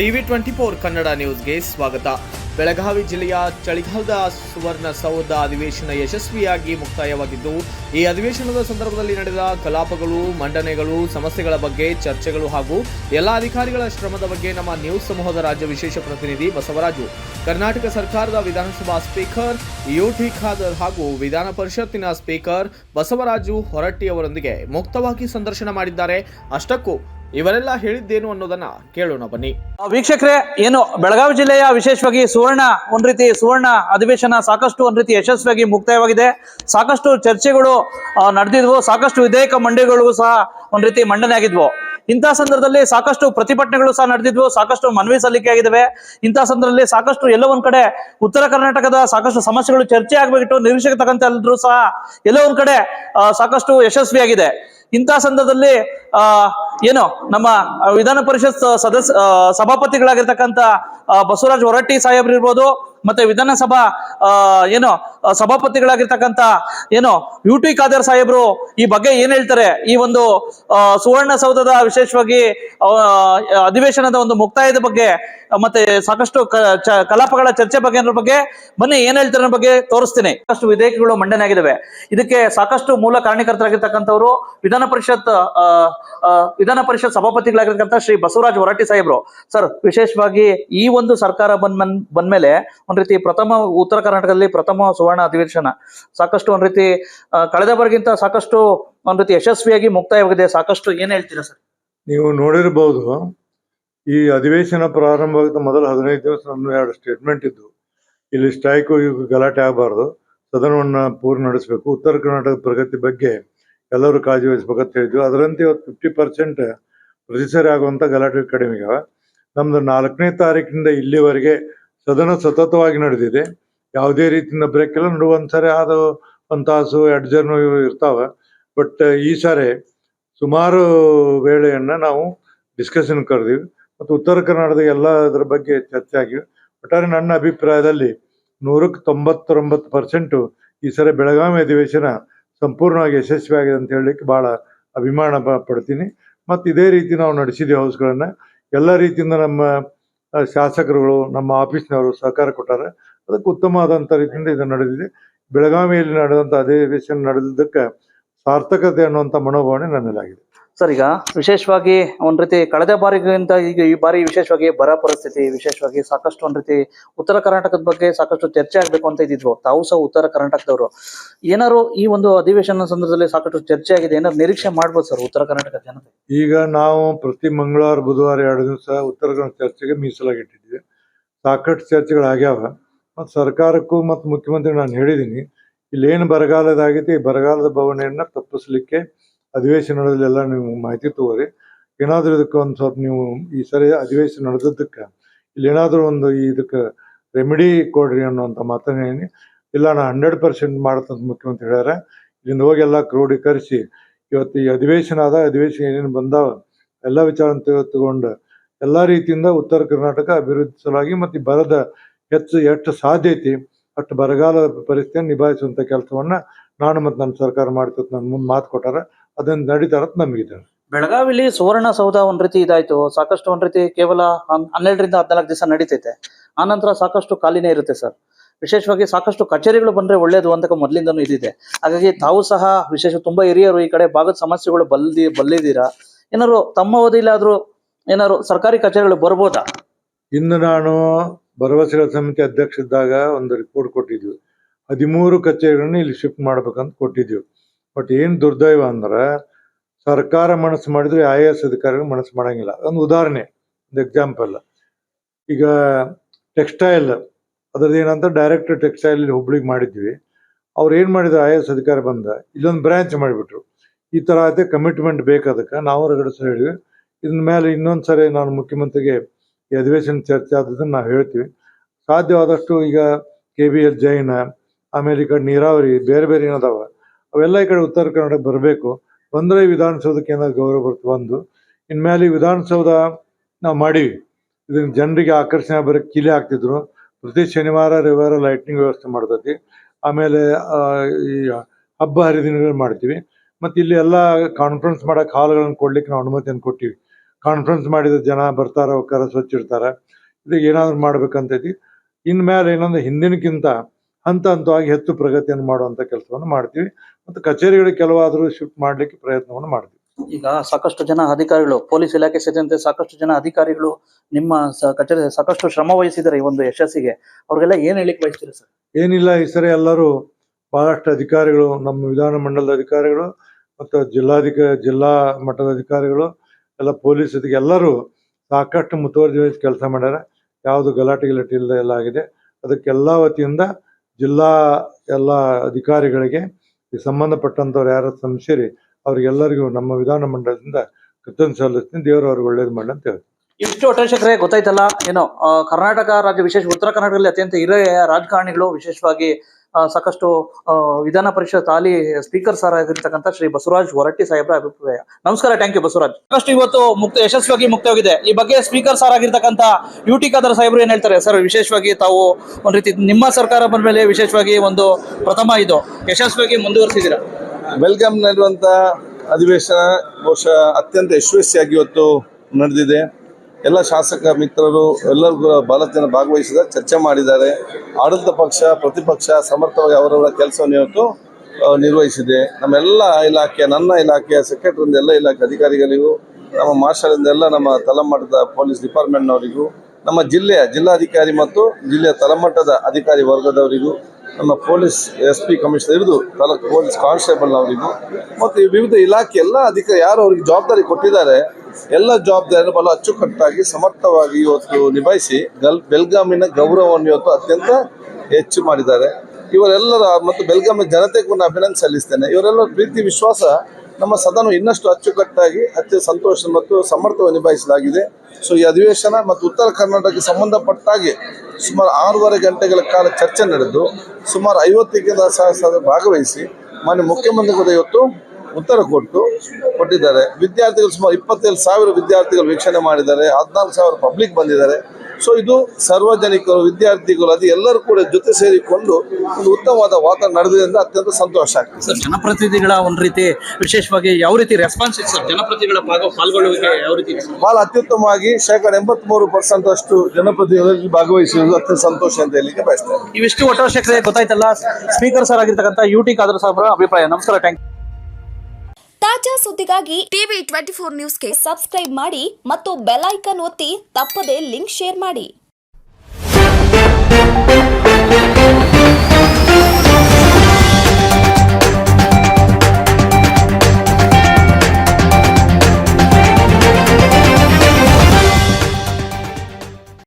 TV twenty four Kannada ನ್ಯೂಸ್ಗೆ ಸ್ವಾಗತ. ಬೆಳಗಾವಿ ಜಿಲ್ಲೆಯ ಚಳಿಗಾಲದ ಸುವರ್ಣ ಸೌಧ ಅಧಿವೇಶನ ಯಶಸ್ವಿಯಾಗಿ ಮುಕ್ತಾಯವಾಗಿದ್ದು, ಈ ಅಧಿವೇಶನದ ಸಂದರ್ಭದಲ್ಲಿ ನಡೆದ ಕಲಾಪಗಳು, ಮಂಡನೆಗಳು, ಸಮಸ್ಯೆಗಳ ಬಗ್ಗೆ ಚರ್ಚೆಗಳು ಹಾಗೂ ಎಲ್ಲ ಅಧಿಕಾರಿಗಳ ಶ್ರಮದ ಬಗ್ಗೆ ನಮ್ಮ ನ್ಯೂಸ್ ಸಮೂಹದ ರಾಜ್ಯ ವಿಶೇಷ ಪ್ರತಿನಿಧಿ ಬಸವರಾಜು. ಕರ್ನಾಟಕ ಸರ್ಕಾರದ ವಿಧಾನಸಭಾ ಸ್ಪೀಕರ್ ಯುಟಿ ಖಾದರ್ ಹಾಗೂ ವಿಧಾನ ಪರಿಷತ್ತಿನ ಸ್ಪೀಕರ್ ಬಸವರಾಜು ಹೊರಟ್ಟಿ ಅವರೊಂದಿಗೆ ಮುಕ್ತವಾಗಿ ಸಂದರ್ಶನ ಮಾಡಿದ್ದಾರೆ. ಅಷ್ಟಕ್ಕೂ ಇವರೆಲ್ಲ ಹೇಳಿದ್ದೇನು ಅನ್ನೋದನ್ನ ಕೇಳೋಣ ಬನ್ನಿ. ವೀಕ್ಷಕರೇ, ಏನು, ಬೆಳಗಾವಿ ಜಿಲ್ಲೆಯ ವಿಶೇಷವಾಗಿ ಸುವರ್ಣ ಒಂದ್ ರೀತಿ, ಸುವರ್ಣ ಅಧಿವೇಶನ ಸಾಕಷ್ಟು ಒಂದ್ ರೀತಿ ಯಶಸ್ವಿಯಾಗಿ ಮುಕ್ತಾಯವಾಗಿದೆ. ಸಾಕಷ್ಟು ಚರ್ಚೆಗಳು ನಡೆದಿದ್ವು. ಸಾಕಷ್ಟು ವಿಧೇಯಕ ಮಂಡಳಿಗಳು ಸಹ ಒಂದ್ ರೀತಿ ಮಂಡನೆ ಆಗಿದ್ವು. ಇಂತಹ ಸಂದರ್ಭದಲ್ಲಿ ಸಾಕಷ್ಟು ಪ್ರತಿಭಟನೆಗಳು ಸಹ ನಡೆದಿದ್ವು, ಸಾಕಷ್ಟು ಮನವಿ ಸಲ್ಲಿಕೆ ಆಗಿದ್ದಾವೆ. ಇಂತಹ ಸಂದರ್ಭದಲ್ಲಿ ಸಾಕಷ್ಟು ಎಲ್ಲೋ ಒಂದ್ ಕಡೆ ಉತ್ತರ ಕರ್ನಾಟಕದ ಸಾಕಷ್ಟು ಸಮಸ್ಯೆಗಳು ಚರ್ಚೆ ಆಗ್ಬೇಕಿಟ್ಟು ನಿರೀಕ್ಷೆಗೆ ತಕ್ಕಂತೆ ಎಲ್ಲರೂ ಸಹ ಎಲ್ಲೋ ಒಂದ್ ಕಡೆ ಸಾಕಷ್ಟು ಯಶಸ್ವಿಯಾಗಿದೆ ಇಂತಹ ಸಂದರ್ಭದಲ್ಲಿ, ಆ, ಏನು ನಮ್ಮ ವಿಧಾನ ಪರಿಷತ್ ಸದಸ್ಯ ಸಭಾಪತಿಗಳಾಗಿರ್ತಕ್ಕಂಥ ಬಸವರಾಜ್ ಹೊರಟ್ಟಿ ಸಾಹೇಬ್ರು ಇರ್ಬೋದು ಮತ್ತೆ ವಿಧಾನಸಭಾ ಏನು ಸಭಾಪತಿಗಳಾಗಿರ್ತಕ್ಕಂಥ, ಏನು, ಯು ಟಿ ಖಾದರ್ ಸಾಹೇಬ್ರು ಈ ಬಗ್ಗೆ ಏನ್ ಹೇಳ್ತಾರೆ? ಈ ಒಂದು ಸುವರ್ಣಸೌಧದ ವಿಶೇಷವಾಗಿ ಅಧಿವೇಶನದ ಒಂದು ಮುಕ್ತಾಯದ ಬಗ್ಗೆ, ಮತ್ತೆ ಸಾಕಷ್ಟು ಕಲಾಪಗಳ ಚರ್ಚೆ ಬಗ್ಗೆ ಅನ್ನೋ ಬಗ್ಗೆ ಬನ್ನಿ ಏನ್ ಹೇಳ್ತಾರೆ ಅನ್ನೋ ಬಗ್ಗೆ ತೋರಿಸ್ತೀನಿ. ಸಾಕಷ್ಟು ವಿಧೇಯಕಗಳು ಮಂಡನೆ ಆಗಿದ್ದಾವೆ ಇದಕ್ಕೆ ಸಾಕಷ್ಟು ಮೂಲ ಕಾರಣಕರ್ತರಾಗಿರ್ತಕ್ಕಂಥವ್ರು ವಿಧಾನ ಪರಿಷತ್ ವಿಧಾನ ಪರಿಷತ್ ಸಭಾಪತಿಗಳಾಗಿರ್ತಕ್ಕಂಥ ಶ್ರೀ ಬಸವರಾಜ್ ಹೊರಟ್ಟಿ ಸಾಹೇಬ್ರು. ಸರ್, ವಿಶೇಷವಾಗಿ ಈ ಒಂದು ಸರ್ಕಾರ ಬಂದ್ ಬಂದ್ಮೇಲೆ ಒಂದ್ ರೀತಿ ಪ್ರಥಮ ಉತ್ತರ ಕರ್ನಾಟಕದಲ್ಲಿ ಪ್ರಥಮ ಸುವರ್ಣ ಅಧಿವೇಶನ. ಸಾಕಷ್ಟು ಒಂದ್ ರೀತಿ ಕಳೆದ ಬಾರಿಗಿಂತ ಸಾಕಷ್ಟು ಒಂದ್ ರೀತಿ ಯಶಸ್ವಿಯಾಗಿ ಮುಕ್ತಾಯವಾಗಿದೆ. ಸಾಕಷ್ಟು ಏನ್ ಹೇಳ್ತೀರಾ ಸರ್? ನೀವು ನೋಡಿರಬಹುದು ಈ ಅಧಿವೇಶನ ಪ್ರಾರಂಭ ಆಗಿದ್ದ ಮೊದಲ ಹದಿನೈದು ದಿವಸ ನಮ್ಮ ಎರಡು ಸ್ಟೇಟ್ಮೆಂಟ್ ಇದ್ದು, ಇಲ್ಲಿ ಸ್ಟ್ರೈಕ್ ಗಲಾಟೆ ಆಗಬಾರ್ದು, ಸದನವನ್ನ ಪೂರ್ಣ ನಡೆಸಬೇಕು. ಉತ್ತರ ಕರ್ನಾಟಕದ ಪ್ರಗತಿ ಬಗ್ಗೆ ಎಲ್ಲರೂ ಕಾಳಜಿ ವಹಿಸ್ಬೇಕಂತ ಹೇಳಿದ್ವಿ. ಅದರಂತೆ ಇವತ್ತು ಫಿಫ್ಟಿ ಪರ್ಸೆಂಟ್ ಪ್ರತಿಸರಿ ಆಗುವಂತ ಗಲಾಟೆ ಕಡಿಮೆ ನಮ್ದು ನಾಲ್ಕನೇ ತಾರೀಕಿನಿಂದ ಇಲ್ಲಿವರೆಗೆ ಸದನ ಸತತವಾಗಿ ನಡೆದಿದೆ. ಯಾವುದೇ ರೀತಿಯಿಂದ ಬ್ರೇಕ್ ಇಲ್ಲ. ನಡುವ ಒಂದ್ಸರಿ ಆದ ಒಂದು ತಾಸು, ಎರಡು ಜನ ಇರ್ತಾವ. ಬಟ್ ಈ ಸಾರಿ ಸುಮಾರು ವೇಳೆಯನ್ನ ನಾವು ಡಿಸ್ಕಷನ್ ಕರೆದಿವಿ. ಮತ್ತು ಉತ್ತರ ಕರ್ನಾಟಕದ ಎಲ್ಲ ಅದರ ಬಗ್ಗೆ ಚರ್ಚೆ ಆಗಿವೆ. ಒಟ್ಟಾರೆ ನನ್ನ ಅಭಿಪ್ರಾಯದಲ್ಲಿ ನೂರಕ್ಕೆ ತೊಂಬತ್ತೊಂಬತ್ತು ಪರ್ಸೆಂಟು ಈ ಸರಿ ಬೆಳಗಾವಿ ಅಧಿವೇಶನ ಸಂಪೂರ್ಣವಾಗಿ ಯಶಸ್ವಿ ಆಗಿದೆ ಅಂತ ಹೇಳಲಿಕ್ಕೆ ಬಹಳ ಅಭಿಮಾನ ಪಡ್ತೀನಿ. ಮತ್ತು ಇದೇ ರೀತಿ ನಾವು ನಡೆಸಿದ್ದೀವಿ ಹೌಸ್ಗಳನ್ನು ಎಲ್ಲ ರೀತಿಯಿಂದ ನಮ್ಮ ಶಾಸಕರುಗಳು ನಮ್ಮ ಆಫೀಸ್ನವರು ಸಹಕಾರ ಕೊಟ್ಟಾರೆ. ಅದಕ್ಕೆ ಉತ್ತಮವಾದಂಥ ರೀತಿಯಿಂದ ಇದು ನಡೆದಿದೆ. ಬೆಳಗಾವಿಯಲ್ಲಿ ನಡೆದಂಥ ಅಧಿವೇಶನ ನಡೆದಿದ್ದಕ್ಕೆ ಸಾರ್ಥಕತೆ ಅನ್ನುವಂಥ ಮನೋಭಾವನೆ ನನ್ನಲ್ಲಾಗಿದೆ ಸರ್, ಈಗ ವಿಶೇಷವಾಗಿ ಒಂದ್ ರೀತಿ ಕಳೆದ ಬಾರಿಗಿಂತ ಈಗ ಈ ಬಾರಿ ವಿಶೇಷವಾಗಿ ಬರ ಪರಿಸ್ಥಿತಿ, ವಿಶೇಷವಾಗಿ ಸಾಕಷ್ಟು ಒಂದ್ ರೀತಿ ಉತ್ತರ ಕರ್ನಾಟಕದ ಬಗ್ಗೆ ಸಾಕಷ್ಟು ಚರ್ಚೆ ಆಗ್ಬೇಕು ಅಂತ ಇದ್ದಿದ್ರು ತಾವು ಸಹ ಉತ್ತರ ಕರ್ನಾಟಕದವರು. ಏನಾರು ಈ ಒಂದು ಅಧಿವೇಶನ ಸಂದರ್ಭದಲ್ಲಿ ಸಾಕಷ್ಟು ಚರ್ಚೆ ಆಗಿದೆ, ಏನಾದ್ರು ನಿರೀಕ್ಷೆ ಮಾಡ್ಬೋದು ಸರ್ ಉತ್ತರ ಕರ್ನಾಟಕ ಜನತೆ? ಈಗ ನಾವು ಪ್ರತಿ ಮಂಗಳವಾರ, ಬುಧವಾರ ಎರಡು ದಿವಸ ಉತ್ತರ ಕನ್ನಡ ಚರ್ಚೆಗೆ ಮೀಸಲಾಗಿಟ್ಟಿದ್ವಿ ಸಾಕಷ್ಟು ಚರ್ಚೆಗಳಾಗ್ಯಾವ ಮತ್ತು ಸರ್ಕಾರಕ್ಕೂ ಮತ್ತು ಮುಖ್ಯಮಂತ್ರಿ ನಾನು ಹೇಳಿದೀನಿ ಇಲ್ಲಿ ಏನು ಬರಗಾಲದಾಗಿದೆ ಈ ಬರಗಾಲದ ಬವಣೆಯನ್ನು ತಪ್ಪಿಸ್ಲಿಕ್ಕೆ ಅಧಿವೇಶನದಲ್ಲಿ ಎಲ್ಲ ನೀವು ಮಾಹಿತಿ ತಗೋರಿ. ಏನಾದರೂ ಇದಕ್ಕೆ ಒಂದು ಸ್ವಲ್ಪ ನೀವು ಈ ಸರಿ ಅಧಿವೇಶನ ನಡೆದದ್ದಕ್ಕೆ ಇಲ್ಲಿ ಏನಾದರೂ ಒಂದು ಇದಕ್ಕೆ ರೆಮಿಡಿ ಕೊಡ್ರಿ ಅನ್ನೋಂಥ ಮಾತನ್ನ ಹೇಳಿ. ಇಲ್ಲ, ನಾ ಹಂಡ್ರೆಡ್ ಪರ್ಸೆಂಟ್ ಮಾಡತ್ತಂತ ಮುಖ್ಯಮಂತ್ರಿ ಹೇಳ್ಯಾರ. ಇಲ್ಲಿಂದ ಹೋಗಿ ಎಲ್ಲ ಕ್ರೋಢೀಕರಿಸಿ ಇವತ್ತು ಈ ಅಧಿವೇಶನ ಆದ, ಅಧಿವೇಶನ ಏನೇನು ಬಂದಾವ ಎಲ್ಲ ವಿಚಾರ ತಗೊಂಡು ಎಲ್ಲ ರೀತಿಯಿಂದ ಉತ್ತರ ಕರ್ನಾಟಕ ಅಭಿವೃದ್ಧಿ ಸಲುವಾಗಿ ಮತ್ತು ಬರದ ಹೆಚ್ಚು, ಎಷ್ಟು ಸಾಧ್ಯ ಐತಿ, ಅಷ್ಟು ಬರಗಾಲದ ಪರಿಸ್ಥಿತಿಯನ್ನು ನಿಭಾಯಿಸುವಂಥ ಕೆಲಸವನ್ನ ನಾನು ಮತ್ತು ನನ್ನ ಸರ್ಕಾರ ಮಾಡ್ತಿತ್ತು ನನ್ನ ಮುಂದೆ ಮಾತು ಕೊಟ್ಟಾರ. ಅದನ್ನು ನಡೀತಾರಂತ ನಂಬಿಕೆ ಬೆಳಗಾವಿಲಿ ಸುವರ್ಣ ಸೌಧ ಒಂದ್ ರೀತಿ ಇದಾಯ್ತು. ಸಾಕಷ್ಟು ಒಂದ್ ರೀತಿ ಕೇವಲ ಹನ್- ಹನ್ನೆರಡರಿಂದ ಹದಿನಾಲ್ಕು ದಿವಸ ನಡೀತೈತೆ. ಆನಂತರ ಸಾಕಷ್ಟು ಖಾಲಿನೇ ಇರುತ್ತೆ ಸರ್. ವಿಶೇಷವಾಗಿ ಸಾಕಷ್ಟು ಕಚೇರಿಗಳು ಬಂದ್ರೆ ಒಳ್ಳೇದು ಅಂತ ಮೊದಲಿಂದನೂ ಇದಿದೆ. ಹಾಗಾಗಿ ತಾವು ಸಹ ವಿಶೇಷ ತುಂಬಾ ಹಿರಿಯರು ಈ ಕಡೆ ಭಾಗದ ಸಮಸ್ಯೆಗಳು ಬಲ್ದಿ ಬಲ್ಲಿದ್ದೀರಾ? ಏನಾದ್ರು ತಮ್ಮ ಓದಿಲ್ಲಾದ್ರೂ ಏನಾದ್ರು ಸರ್ಕಾರಿ ಕಚೇರಿಗಳು ಬರ್ಬೋದಾ? ಇನ್ನು ನಾನು ಭರವಸೆಗಳ ಸಮಿತಿ ಅಧ್ಯಕ್ಷ ಇದ್ದಾಗ ಒಂದು ರಿಪೋರ್ಟ್ ಕೊಟ್ಟಿದ್ವಿ. ಹದಿಮೂರು ಕಚೇರಿಗಳನ್ನ ಇಲ್ಲಿ ಶಿಫ್ಟ್ ಮಾಡ್ಬೇಕಂತ ಕೊಟ್ಟಿದ್ವಿ. ಬಟ್ ಏನು ದುರ್ದೈವ ಅಂದ್ರೆ ಸರ್ಕಾರ ಮನಸ್ಸು ಮಾಡಿದ್ರೆ ಐ ಎ ಎಸ್ ಅಧಿಕಾರಿಗಳು ಮನಸ್ಸು ಮಾಡಂಗಿಲ್ಲ. ಒಂದು ಉದಾಹರಣೆ, ಒಂದು ಎಕ್ಸಾಂಪಲ್ ಈಗ ಟೆಕ್ಸ್ಟೈಲ್ ಅದ್ರದ್ದು ಏನಂತ ಡೈರೆಕ್ಟ್ ಟೆಕ್ಸ್ಟೈಲ್ ಹುಬ್ಳಿಗೆ ಮಾಡಿದ್ವಿ. ಅವ್ರು ಏನು ಮಾಡಿದ್ರು ಐ ಎ ಎಸ್ ಅಧಿಕಾರಿ ಬಂದ, ಇಲ್ಲೊಂದು ಬ್ರಾಂಚ್ ಮಾಡಿಬಿಟ್ರು. ಈ ತರ ಐತೆ ಕಮಿಟ್ಮೆಂಟ್ ಬೇಕು ಅದಕ್ಕೆ. ನಾವು ಹೊರಗಡೆ ಹೇಳಿದ್ವಿ. ಇದ್ರ ಮೇಲೆ ಇನ್ನೊಂದು ಸರಿ ನಾನು ಮುಖ್ಯಮಂತ್ರಿಗೆ ಈ ಅಧಿವೇಶನ ಚರ್ಚೆ ಆದದನ್ನು ನಾವು ಹೇಳ್ತೀವಿ. ಸಾಧ್ಯವಾದಷ್ಟು ಈಗ ಕೆ ಬಿ ಎಲ್ ಜೈನ, ಆಮೇಲೆ ಈ ಕಡೆ ನೀರಾವರಿ, ಬೇರೆ ಬೇರೆ ಏನದಾವ ಅವೆಲ್ಲ ಈ ಕಡೆ ಉತ್ತರ ಕರ್ನಾಟಕ ಬರಬೇಕು. ಬಂದರೆ ವಿಧಾನಸೌಧಕ್ಕೆ ಏನಾದ್ರು ಗೌರವ ಬರ್ತು ಒಂದು. ಇನ್ಮೇಲೆ ವಿಧಾನಸೌಧ ನಾವು ಮಾಡೀವಿ. ಇದನ್ನ ಜನರಿಗೆ ಆಕರ್ಷಣೆ ಬರೋಕ್ಕೆ ಕಿಲೆ ಹಾಕ್ತಿದ್ರು ಪ್ರತಿ ಶನಿವಾರ, ರವಿವಾರ ಲೈಟಿಂಗ್ ವ್ಯವಸ್ಥೆ ಮಾಡ್ತೈತಿ. ಆಮೇಲೆ ಈ ಹಬ್ಬ ಹರಿದಿನಗಳು ಮಾಡ್ತೀವಿ. ಮತ್ತು ಇಲ್ಲಿ ಎಲ್ಲ ಕಾನ್ಫರೆನ್ಸ್ ಮಾಡೋಕೆ ಹಾಲ್ಗಳನ್ನು ಕೊಡ್ಲಿಕ್ಕೆ ನಾವು ಅನುಮತಿಯನ್ನು ಕೊಟ್ಟಿವಿ. ಕಾನ್ಫರೆನ್ಸ್ ಮಾಡಿದ ಜನ ಬರ್ತಾರ ಹೋಗ್ತಾರ ಸ್ವಚ್ಛ ಇರ್ತಾರ. ಇದಕ್ಕೆ ಏನಾದ್ರು ಮಾಡ್ಬೇಕಂತೈತಿ. ಇನ್ಮೇಲೆ ಏನಂದ್ರೆ ಹಿಂದಿನಕ್ಕಿಂತ ಹಂತ ಹಂತವಾಗಿ ಹೆಚ್ಚು ಪ್ರಗತಿಯನ್ನು ಮಾಡುವಂತ ಕೆಲಸವನ್ನು ಮಾಡ್ತೀವಿ. ಮತ್ತು ಕಚೇರಿಗಳಿಗೆ ಕೆಲವಾದರೂ ಶಿಫ್ಟ್ ಮಾಡ್ಲಿಕ್ಕೆ ಪ್ರಯತ್ನವನ್ನು ಮಾಡ್ತೀವಿ. ಈಗ ಸಾಕಷ್ಟು ಜನ ಅಧಿಕಾರಿಗಳು ಪೊಲೀಸ್ ಇಲಾಖೆ ಸೇರಿದಂತೆ ಸಾಕಷ್ಟು ಜನ ಅಧಿಕಾರಿಗಳು ನಿಮ್ಮ ಕಚೇರಿ ಸಾಕಷ್ಟು ಶ್ರಮ ವಹಿಸಿದ್ದಾರೆ ಈ ಒಂದು ಯಶಸ್ಸಿಗೆ. ಅವ್ರಿಗೆಲ್ಲ ಏನ್ ಹೇಳಿಕ್ ಬಯಸ್ತೀರಿ ಸರ್? ಏನಿಲ್ಲ ಈ ಸರಿ ಎಲ್ಲರೂ ಬಹಳಷ್ಟು ಅಧಿಕಾರಿಗಳು ನಮ್ಮ ವಿಧಾನ ಮಂಡಲದ ಅಧಿಕಾರಿಗಳು ಮತ್ತು ಜಿಲ್ಲಾಧಿಕಾರಿ ಜಿಲ್ಲಾ ಮಟ್ಟದ ಅಧಿಕಾರಿಗಳು ಎಲ್ಲ ಪೊಲೀಸ್ ಜೊತೆಗೆ ಎಲ್ಲರೂ ಸಾಕಷ್ಟು ಮುತುವರ್ಜಿ ವಹಿಸಿ ಕೆಲಸ ಮಾಡ್ಯಾರ. ಯಾವುದು ಗಲಾಟೆ ಗಿಲಾಟೆ ಇಲ್ಲದೆ ಎಲ್ಲ ಆಗಿದೆ. ಅದಕ್ಕೆಲ್ಲ ವತಿಯಿಂದ ಜಿಲ್ಲಾ ಎಲ್ಲ ಅಧಿಕಾರಿಗಳಿಗೆ ಸಂಬಂಧಪಟ್ಟಂಥವ್ರು ಯಾರು ಸಂಶಯರಿ, ಅವ್ರಿಗೆಲ್ಲರಿಗೂ ನಮ್ಮ ವಿಧಾನ ಮಂಡಲದಿಂದ ಕೃತಜ್ಞ ಸಲ್ಲಿಸ್ತೀನಿ. ದೇವರು ಅವ್ರಿಗೆ ಒಳ್ಳೇದು ಮಾಡಿ ಅಂತ ಹೇಳ್ತೀನಿ. ಇಷ್ಟು ಅಟೇಶಕರೇ ಗೊತ್ತಾಯ್ತಲ್ಲ, ಏನೋ ಕರ್ನಾಟಕ ರಾಜ್ಯ, ವಿಶೇಷ ಉತ್ತರ ಕರ್ನಾಟಕದಲ್ಲಿ ಅತ್ಯಂತ ಹಿರಿಯ ರಾಜಕಾರಣಿಗಳು, ವಿಶೇಷವಾಗಿ ಸಾಕಷ್ಟು ವಿಧಾನ ಪರಿಷತ್ ಹಾಲಿ ಸ್ಪೀಕರ್ ಸರ್ ಆಗಿರ್ತಕ್ಕಂಥ ಶ್ರೀ ಬಸವರಾಜ್ ಹೊರಟ್ಟಿ ಸಾಹೇಬ್ರ ಅಭಿಪ್ರಾಯ. ನಮಸ್ಕಾರ ಥ್ಯಾಂಕ್ ಯು ಬಸವರಾಜ್. ಸಾಕಷ್ಟು ಇವತ್ತು ಮುಕ್ತ ಯಶಸ್ವಿಯಾಗಿ ಮುಕ್ತವಾಗಿದೆ. ಈ ಬಗ್ಗೆ ಸ್ಪೀಕರ್ ಸರ್ ಆಗಿರ್ತಕ್ಕಂಥ ಯು ಟಿ ಖಾದರ್ ಸಾಹೇಬ್ರು ಏನ್ ಹೇಳ್ತಾರೆ? ಸರ್ ವಿಶೇಷವಾಗಿ ತಾವು ಒಂದ್ ರೀತಿ ನಿಮ್ಮ ಸರ್ಕಾರ ಬಂದ ಮೇಲೆ ವಿಶೇಷವಾಗಿ ಒಂದು ಪ್ರಥಮ ಇದು. ಯಶಸ್ವಿಯಾಗಿ ಮುಂದುವರಿಸಿದ್ದೀರಾ? ನಡುವಂತ ಅಧಿವೇಶನ ಬಹುಶಃ ಅತ್ಯಂತ ಯಶಸ್ವಿಯಾಗಿ ಇವತ್ತು ನಡೆದಿದೆ. ಎಲ್ಲ ಶಾಸಕ ಮಿತ್ರರು ಎಲ್ಲರೂ ಬಹಳ ಜನ ಭಾಗವಹಿಸಿದ ಚರ್ಚೆ ಮಾಡಿದ್ದಾರೆ. ಆಡಳಿತ ಪಕ್ಷ, ಪ್ರತಿಪಕ್ಷ ಸಮರ್ಥವಾಗಿ ಅವರವರ ಕೆಲಸವನ್ನು ಇವತ್ತು ನಿರ್ವಹಿಸಿದೆ. ನಮ್ಮೆಲ್ಲ ಇಲಾಖೆ, ನನ್ನ ಇಲಾಖೆಯ ಸೆಕ್ರೆಟರಿಂದ ಎಲ್ಲ ಇಲಾಖೆ ಅಧಿಕಾರಿಗಳಿಗೂ, ನಮ್ಮ ಮಾರ್ಷಲಿಂದ ಎಲ್ಲ ನಮ್ಮ ತಲಮಟ್ಟದ ಪೊಲೀಸ್ ಡಿಪಾರ್ಟ್ಮೆಂಟ್ನವರಿಗೂ, ನಮ್ಮ ಜಿಲ್ಲೆಯ ಜಿಲ್ಲಾಧಿಕಾರಿ ಮತ್ತು ಜಿಲ್ಲೆಯ ತಲಮಟ್ಟದ ಅಧಿಕಾರಿ ವರ್ಗದವರಿಗೂ, ನಮ್ಮ ಪೊಲೀಸ್ ಎಸ್ ಪಿ ಕಮಿಷನರ್ ಹಿಡಿದು ತಾಲೂಕು ಪೊಲೀಸ್ ಕಾನ್ಸ್ಟೇಬಲ್ನವರಿಗೂ, ಮತ್ತು ವಿವಿಧ ಇಲಾಖೆ ಎಲ್ಲ ಅಧಿಕಾರಿ, ಯಾರು ಅವರಿಗೆ ಜವಾಬ್ದಾರಿ ಕೊಟ್ಟಿದ್ದಾರೆ ಎಲ್ಲ ಜವಾಬ್ದಾರಿಯನ್ನು ಬಹಳ ಅಚ್ಚುಕಟ್ಟಾಗಿ ಸಮರ್ಥವಾಗಿ ಇವತ್ತು ನಿಭಾಯಿಸಿ ಗಲ್ ಬೆಲ್ಗಾಮಿನ ಗೌರವವನ್ನು ಇವತ್ತು ಅತ್ಯಂತ ಹೆಚ್ಚು ಮಾಡಿದ್ದಾರೆ. ಇವರೆಲ್ಲರ ಮತ್ತು ಬೆಲ್ಗಾಮಿನ ಜನತೆಗೂ ನಾನು ಅಭಿನಂದನೆ ಸಲ್ಲಿಸ್ತೇನೆ. ಇವರೆಲ್ಲರ ಪ್ರೀತಿ, ವಿಶ್ವಾಸ ನಮ್ಮ ಸದನ ಇನ್ನಷ್ಟು ಅಚ್ಚುಕಟ್ಟಾಗಿ ಅತ್ಯಂತ ಸಂತೋಷ ಮತ್ತು ಸಮರ್ಥವಾಗಿ ನಿಭಾಯಿಸಲಾಗಿದೆ. ಸೊ, ಈ ಅಧಿವೇಶನ ಮತ್ತು ಉತ್ತರ ಕರ್ನಾಟಕಕ್ಕೆ ಸಂಬಂಧಪಟ್ಟಾಗಿ ಸುಮಾರು ಆರೂವರೆ ಗಂಟೆಗಳ ಕಾಲ ಚರ್ಚೆ ನಡೆದು ಸುಮಾರು ಐವತ್ತಕ್ಕಿಂತ ಸಹ ಭಾಗವಹಿಸಿ, ಮಾನ್ಯ ಮುಖ್ಯಮಂತ್ರಿಗಳು ಇವತ್ತು ಉತ್ತರ ಕೊಟ್ಟು ಕೊಟ್ಟಿದ್ದಾರೆ. ವಿದ್ಯಾರ್ಥಿಗಳು ಸುಮಾರು ಇಪ್ಪತ್ತೇಳು ಸಾವಿರ ವಿದ್ಯಾರ್ಥಿಗಳು ವೀಕ್ಷಣೆ ಮಾಡಿದ್ದಾರೆ. ಹದಿನಾಲ್ಕು ಸಾವಿರ ಪಬ್ಲಿಕ್ ಬಂದಿದ್ದಾರೆ. ಸೊ ಇದು ಸಾರ್ವಜನಿಕರು ವಿದ್ಯಾರ್ಥಿಗಳು ಅದು ಎಲ್ಲರೂ ಕೂಡ ಜೊತೆ ಸೇರಿಕೊಂಡು ಒಂದು ಉತ್ತಮವಾದ ವಾತಾವರಣ ನಡೆದಿದ್ದರಿಂದ ಅತ್ಯಂತ ಸಂತೋಷ ಆಗ್ತದೆ. ಸರ್ ಜನಪ್ರತಿನಿಧಿಗಳ ಒಂದು ರೀತಿ ವಿಶೇಷವಾಗಿ ಯಾವ ರೀತಿ ರೆಸ್ಪಾನ್ಸ್ ಇದೆ ಸರ್? ಜನಪ್ರತಿನಿಧಿಗಳ ಭಾಗ ಪಾಲ್ಗೊಳ್ಳುವಿಕೆ ಯಾವ ರೀತಿ ಬಹಳ ಅತ್ಯುತ್ತಮವಾಗಿ ಶೇಕಡ ಎಂಬತ್ಮೂರು ಪರ್ಸೆಂಟ್ ಅಷ್ಟು ಜನಪ್ರತಿನಿಧಿಗಳು ಭಾಗವಹಿಸಿರುವುದು ಅತ್ಯಂತ ಸಂತೋಷ ಅಂತ ಹೇಳಿಕೆ ಬಯಸ್ತಾರೆ ಇವಿಷ್ಟು ಒಟ್ಟವಶ್ಯಕತೆ ಗೊತ್ತಾಯ್ತಲ್ಲ? ಸ್ಪೀಕರ್ ಸರ್ ಆಗಿರ್ತಕ್ಕಂಥ ಯು ಟಿ ಖಾದರ್ ಸಾಹೇಬ್ರ ಅಭಿಪ್ರಾಯ. ನಮಸ್ಕಾರ ಥ್ಯಾಂಕ್ ತಾಜಾ ಸುದ್ದಿಗಾಗಿ ಟಿವಿ ಟ್ವೆಂಟಿ ಫೋರ್ ನ್ಯೂಸ್ಗೆ ಸಬ್ಸ್ಕ್ರೈಬ್ ಮಾಡಿ ಮತ್ತು ಬೆಲ್ ಐಕಾನ್ ಒತ್ತಿ ತಪ್ಪದೇ ಲಿಂಕ್ ಶೇರ್ ಮಾಡಿ.